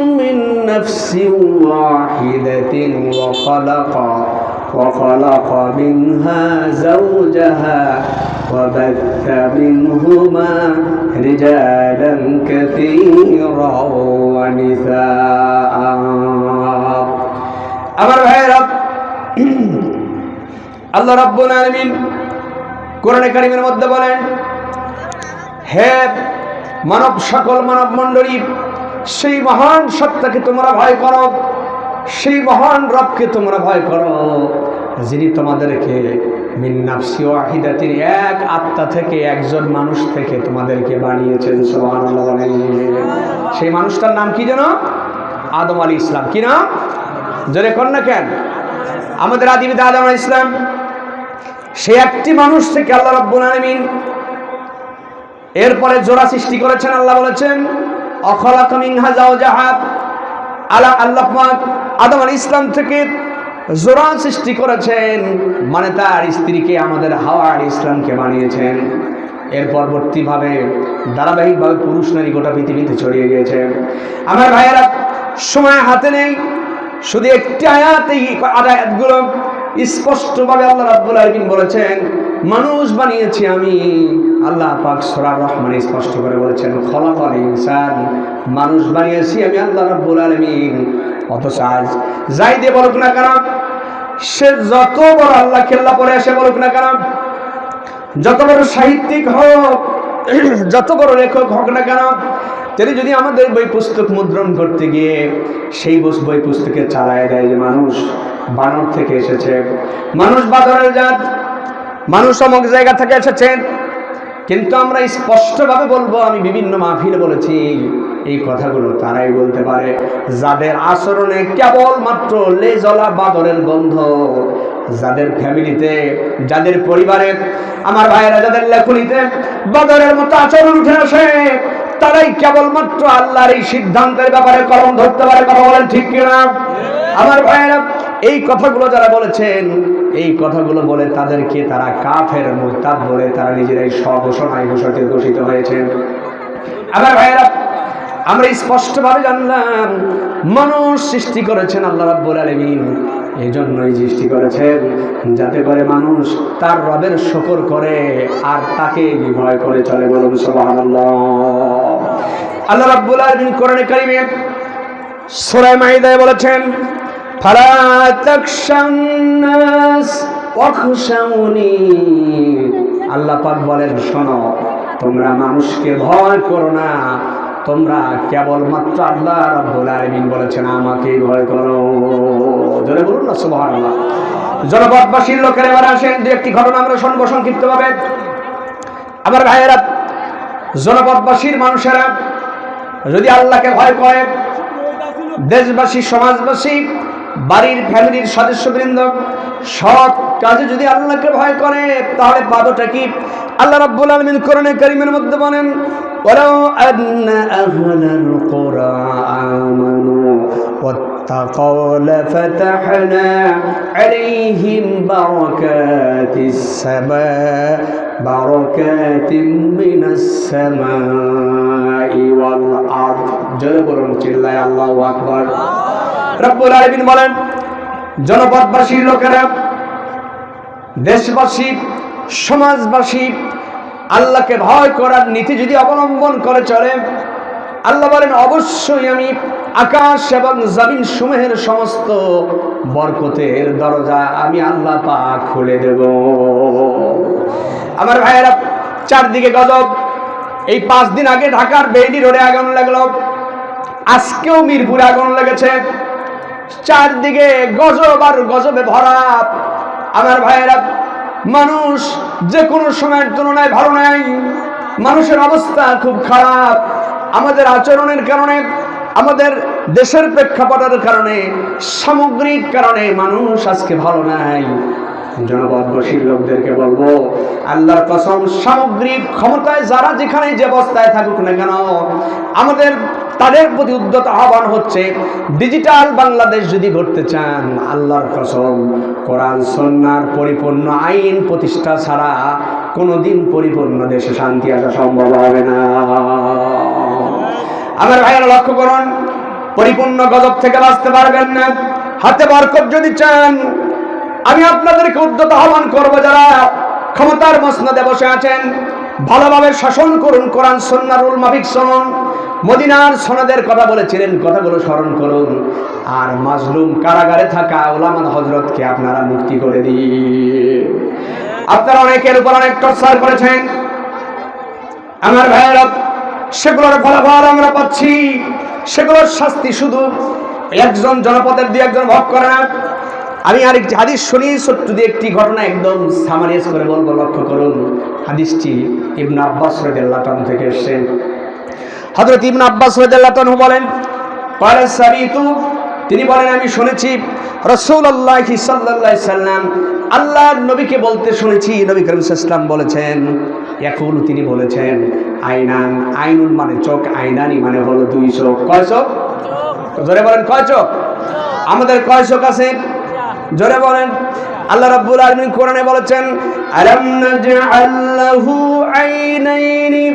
من نفس واحدة وخلق وخلق منها زوجها وبث منهما رجالا كثيرا ونساء আমার ভাইয়েরা আল্লাহ রাব্বুল আলামিন কোরআনে কারিমের মধ্যে বলেন হে মানব সকল মানব মণ্ডলী সেই মহান সত্তাকে তোমরা ভয় করো। সেই মহান রবকে তোমরা ভয় করো। যিনি তোমাদেরকে মিন্নাফসি ওয়াহিদাতির এক আত্মা থেকে একজন মানুষ থেকে তোমাদেরকে বানিয়েছেন সেই মানুষটার নাম কি যেন? আদম আলী ইসলাম। কি নাম? জোরে না কেন? আমাদের আদিবিদা আদম আলী ইসলাম। সে একটি মানুষ থেকে আল্লাহ রাব্বুল আলামিন এরপরে জোড়া সৃষ্টি করেছেন, আল্লাহ বলেছেন অখলাক মিনহা জাওজাহা আলা আল্লাহ আদম আলী ইসলাম থেকে জোড়া সৃষ্টি করেছেন মানে তার স্ত্রীকে আমাদের হাওয়া আলী ইসলামকে বানিয়েছেন। এর পরবর্তীভাবে ধারাবাহিকভাবে পুরুষ নারী গোটা পৃথিবীতে ছড়িয়ে গিয়েছে। আমার ভাইয়েরা, সময় হাতে নেই, শুধু একটি আয়াত এই আয়াতগুলো স্পষ্টভাবে আল্লাহ রাব্বুল আলামিন বলেছেন, মানুষ বানিয়েছি আমি আল্লাহ পাক সূরা রহমানে স্পষ্ট করে বলেছেন, খলাকাল ইনসান, মানুষ বানিয়েছি আমি আল্লাহ রাব্বুল আলামিন। অথচ আজ যাই দিয়ে বলুক না কেন, সে যত বড় আল্লাহ খেল্লা পরে এসে বলুক না কেন, যত বড় সাহিত্যিক হোক, যত বড় লেখক হোক না কেন, তিনি যদি আমাদের বই পুস্তক মুদ্রণ করতে গিয়ে সেই বই পুস্তকে চালায় দেয় যে মানুষ বানর থেকে এসেছে, মানুষ বাদরের জাত, মানুষ অমুক জায়গা থেকে এসেছেন কিন্তু আমরা স্পষ্টভাবে বলব, আমি বিভিন্ন মাহফিলে বলেছি, এই কথাগুলো তারাই বলতে পারে। যাদের আচরণে কেবল মাত্র লেজলা বাদরের গন্ধ, যাদের ফ্যামিলিতে, যাদের পরিবারে, আমার ভাইয়েরা যাদের লেখনিতে বাদরের মতো আচরণ উঠে আসে, তারাই কেবলমাত্র আল্লাহর এই সিদ্ধান্তের ব্যাপারে কলম ধরতে পারে, কথা বলেন ঠিক কিনা? আমার ভাইয়েরা, এই কথাগুলো যারা বলেছেন এই কথাগুলো বলে তাদেরকে তারা কাফের, মুরতাদ বলে তারা নিজেরাই স্বঘোষণায় ঘোষিত ঘোষিত হয়েছেন আমার ভাইয়েরা, আমরা স্পষ্টভাবে জানলাম, মানুষ সৃষ্টি করেছেন আল্লাহ রাব্বুল আলামিন। এই জন্যই সৃষ্টি করেছেন, যাতে করে মানুষ তার রবের শকর করে আর তাকে ভয় করে চলে বলুন সুবহানাল্লাহ। আল্লাহ রাব্বুল আলামিন কোরআনে কারিমে সূরা মাইদায় বলেছেন ফালা তাকশান নাস ওয়াখশাউনি। আল্লাহ পাক বলেন, শোনো, তোমরা মানুষকে ভয় করো না। তোমরা কেবলমাত্র আল্লাহ রাব্বুল আলামিন বলেছেন, আমাকেই ভয় করো। জোরে বলুন না, সুবহানাল্লাহ। জনপদবাসীর লোকের এবার আসেন, দু একটি ঘটনা আমরা শুনব সংক্ষিপ্তভাবে। আমার ভাইয়েরা, জনপদবাসীর মানুষেরা, যদি আল্লাহকে ভয় করে, দেশবাসী, সমাজবাসী বাড়ির ফ্যামিলির সদস্যবৃন্দ সব কাজে যদি আল্লাহকে ভয় করে তাহলে পাবোটা কি আল্লাহ রাব্বুল আলামিন কোরআনে কারীমের মধ্যে বলেন ওয়ালাউ আন্না আহলাল কুরা আমানু واتقوا لفتحنا عليهم بركات السماء بركات من السماء والأرض জোরে বলুন চিল্লায় আল্লাহু আকবার রব্বুল আলামিন বলেন জনপদবাসীর লোকেরা, দেশবাসী, সমাজবাসী, আল্লাহকে ভয় করার নীতি যদি অবলম্বন করে চলে, আল্লাহ বলেন, অবশ্যই আমি আকাশ এবং জমিন সমূহের সমস্ত বরকতের দরজা আমি আল্লাহ পাক খুলে দেব। আমার ভাইয়েরা, চারদিকে গজব। এই পাঁচ দিন আগে ঢাকার বেইলি রোডে আগুন লাগল। আজকেও মিরপুরে আগুন লেগেছে। চারদিকে গজব আর গজবে ভরা আমার ভাইয়েরা, মানুষ যে কোনো সময়ের তুলনায় ভালো নাই। মানুষের অবস্থা খুব খারাপ। আমাদের আচরণের কারণে, আমাদের দেশের প্রেক্ষাপটের কারণে, সামগ্রিক কারণে মানুষ আজকে ভালো নাই। জনপদবাসীর লোকদেরকে বলব আল্লাহর কসম, সামগ্রিক ক্ষমতায় যারা যেখানে যে অবস্থায় থাকুক না কেন, আমাদের, তাদের প্রতি উদ্যত আহ্বান হচ্ছে ডিজিটাল বাংলাদেশ যদি গড়তে চান, আল্লাহর কসম, কোরআন সন্ন্যার পরিপূর্ণ আইন প্রতিষ্ঠা ছাড়া কোনোদিন পরিপূর্ণ দেশে শান্তি আসা সম্ভব হবে না। আমার ভাইয়েরা, লক্ষ্য করুন, পরিপূর্ণ গজব থেকে বাঁচতে পারবেন না। হাতে বরকত যদি চান, আমি আপনাদেরকে উদ্যত আহ্বান করব যারা ক্ষমতার মসনদে বসে আছেন, ভালোভাবে শাসন করুন, কোরআন সন্ন্যারুল মাফিক শুনুন, মদিনার সনদের কথা বলেছিলেন, কথাগুলো স্মরণ করুন। আর মাজলুম কারাগারে থাকা ওলামান হজরতকে আপনারা মুক্তি করে দিন। আপনারা অনেকের উপর অনেক টর্চার করেছেন। আমার ভাইয়েরা, সেগুলোর ফলাফল আমরা পাচ্ছি। সেগুলোর শাস্তি শুধু একজন জনপদের দিয়ে একজন ভোগ করে না আমি আরেক হাদিস শুনি সত্যি একটি ঘটনা একদম সামারাইজ করে বলব লক্ষ্য করুন। হাদিসটি ইবন আব্বাস রাজাল্লাহ থেকে এসছেন হজরত ইবন আব্বাস রাজাল্লাহ বলেন তিনি বলেন আমি শুনেছি রসৌল আল্লাহ সাল্লাহ সাল্লাম আল্লাহ নবীকে বলতে শুনেছি। নবী করিম ইসলাম বলেছেন এখন তিনি বলেছেন আইনান আইনুন মানে চোখ আইনানি মানে হলো দুই চোখ। কয় চোখ? ধরে বলেন কয় চোখ। আমাদের কয় চোখ আছে? জোরে বলেন। আল্লাহ রাব্বুল আলামিন কোরআনে বলেছেন, আলাম নাজআল আইনাইনি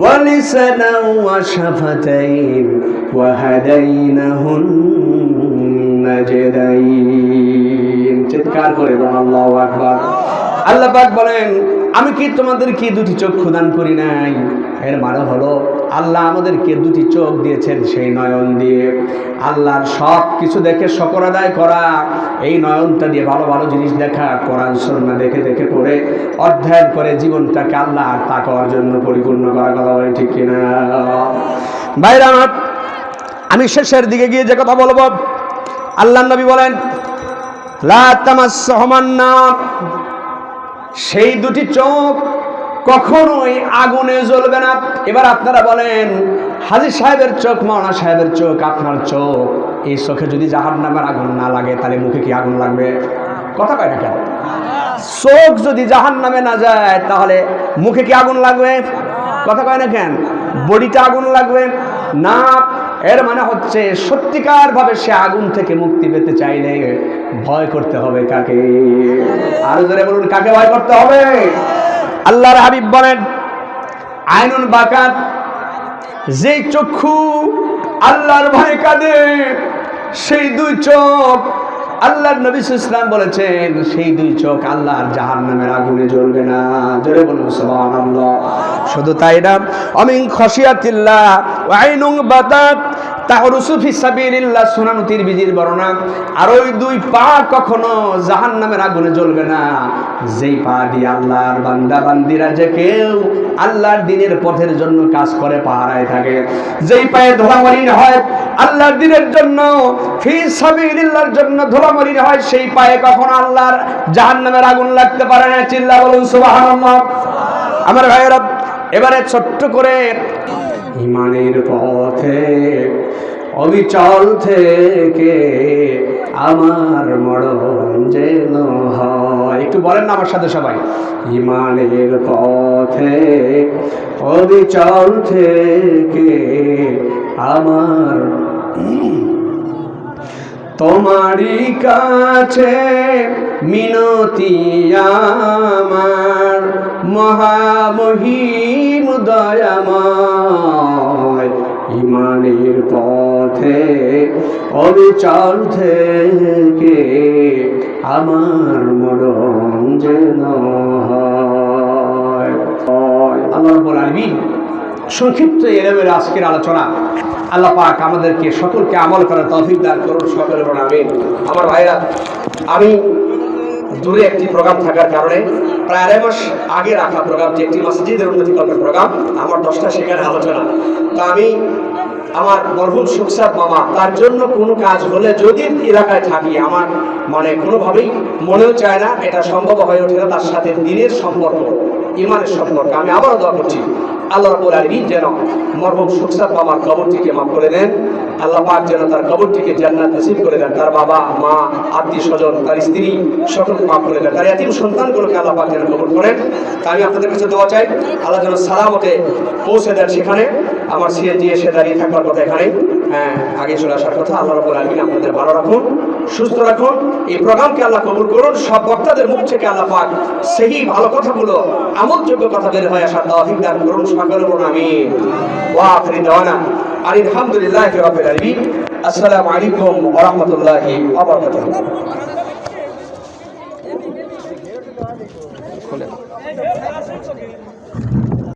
ওয়া লিসানান ওয়া শাফাতাইন ওয়া হাদাইনাহুন নাজদাইন। চিৎকার করে বলেন, আল্লাহু আকবার। আল্লাহ পাক বলেন, আমি কি তোমাদের কি দুটি চক্ষু দান করি নাই? এর মানে হলো আল্লাহ আমাদেরকে দুটি চোখ দিয়েছেন, সেই নয়ন দিয়ে। আল্লাহর সব কিছু দেখে শকর আদায় করা, এই নয়নটা দিয়ে ভালো ভালো জিনিস দেখা, কোরআন সন্না দেখে দেখে করে অধ্যয়ন করে জীবনটাকে আল্লাহ আর তাকওয়ার জন্য পরিপূর্ণ করা কথা বলে, ঠিক কিনা? ভাইরা আমার, আমি শেষের দিকে গিয়ে যে কথা বলব। আল্লাহ নবী বলেন, লা সেই দুটি চোখ কখনোই আগুনে জ্বলবে না। এবার আপনারা বলেন হাজির সাহেবের চোখ মাওনা সাহেবের চোখ, আপনার চোখ, এই চোখে যদি জাহান নামের আগুন না লাগে, তাহলে মুখে কি আগুন লাগবে? কথা কয় না কেন? চোখ যদি জাহান নামে না যায়, তাহলে মুখে কি আগুন লাগবে? কথা কয় না কেন? বডিটা আগুন লাগবে। না, এর মানে হচ্ছে সত্যিকার ভাবে সে আগুন থেকে মুক্তি পেতে চাইলে ভয় করতে হবে কাকে? আরও জোরে বলুন, কাকে ভয় করতে হবে? আল্লাহর হাবিব বলেন আইনুন বাকাত যে চক্ষু আল্লাহর ভয় কাঁদে, সেই দুই চোখ আল্লাহর নবী ইসলাম বলেছেন, সেই দুই চোখ আল্লাহর জাহান নামের আগুনে জ্বলবে না। জোরে বলুন সুবহানাল্লাহ। শুধু তাই না, অমিন খসিয়াতিল্লাহ আইনুং বাতাত তাহরুসু ফি সাবিলিল্লাহ, সুনান তিরমিজির বর্ণনা, আর ওই দুই পা কখনো জাহান্নামের আগুনে জ্বলবে না। যেই পা দিয়ে আল্লাহর বান্দা, বান্দিরা যে কেউ আল্লাহর দিনের পথের জন্য কাজ করে, পাহারায় থাকে। যেই পায়ে ধরামরিন হয়, আল্লাহর দিনের জন্য, ফি সাবিলিল্লাহর জন্য ধরামরিন হয়, সেই পায়ে কখনো আল্লাহর জাহান্নামের আগুন লাগতে পারে না। চিল্লা বলুন সুবহানাল্লাহ। আমার ভাইয়েরা, এবারে ছোট্ট করে ইমানের পথে, অবিচল থেকে আমার মরণ যেন হয়। একটু বলেন না আমার সাথে সবাই। ইমানের পথে, অবিচল থেকে আমার তোমারই কাছে মিনতি আমার। মহামহিম দয়াময়, ইমানের পথে অবিচল থেকে আমার মরণ যেন হয়। আল্লাহ আলামিন সংক্ষিপ্ত এলেমের আজকের আলোচনা, আল্লাহ পাক আমাদেরকে সকলকে আমল করার তৌফিক দান করুন, সকলের উপর আমার ভাইরা, আমি দূরে একটি প্রোগ্রাম থাকার কারণে প্রায় আড়াই মাস আগে রাখা প্রোগ্রামটি একটি মসজিদের উন্নতিকরণের প্রোগ্রাম, আমার দশটা সেখানে আলোচনা। তো আমি আমার মরহুম সুখসাদ মামা, তার জন্য কোনো কাজ হলে যদি এলাকায় থাকি, আমার মানে কোনোভাবেই মনেও চায় না, এটা সম্ভব হয়ে ওঠে না, তার সাথে দিনের সম্পর্ক। ইমানের স্বপ্ন আমি আবারও দোয়া করছি, আল্লাহ রাব্বুল আলমিন যেন মরহুম সুখসাদ মামার কবরটিকে মাফ করে দেন। আল্লাহ পাক যেন তার কবরটিকে জান্নাত নসিব করে দেন। তার বাবা, মা, আত্মীয় স্বজন, তার স্ত্রী, সকলকে মাফ করে দেন। তার এতিম সন্তানগুলোকে আল্লাহ পাক যেন কবর করেন। তা আমি আপনাদের কাছে দোয়া চাই, আল্লাহ যেন সালামতে পৌঁছে দেন সেখানে। আমার সিএনজি এসে দাঁড়িয়ে থাকবার কথা এখানে হ্যাঁ আগে চলে আসার কথা, আল্লাহ রাব্বুল আলামিন আপনাদের ভালো রাখুন, সুস্থ রাখুন। এই প্রোগ্রামকে আল্লাহ কবুল করুন। সব বক্তাদের মুখ থেকে আল্লাহ পাক সেই ভালো কথাগুলো, আমলযোগ্য কথা বের হয়ে আসার তৌফিক দান করুন। সকলের উপর আমিন। ওয়া আখিরি দাওয়ানা। আলহামদুলিল্লাহ রাব্বিল আলামিন। আসসালামু আলাইকুম ওয়া রাহমাতুল্লাহি ওয়া বারাকাতুহু। খুলে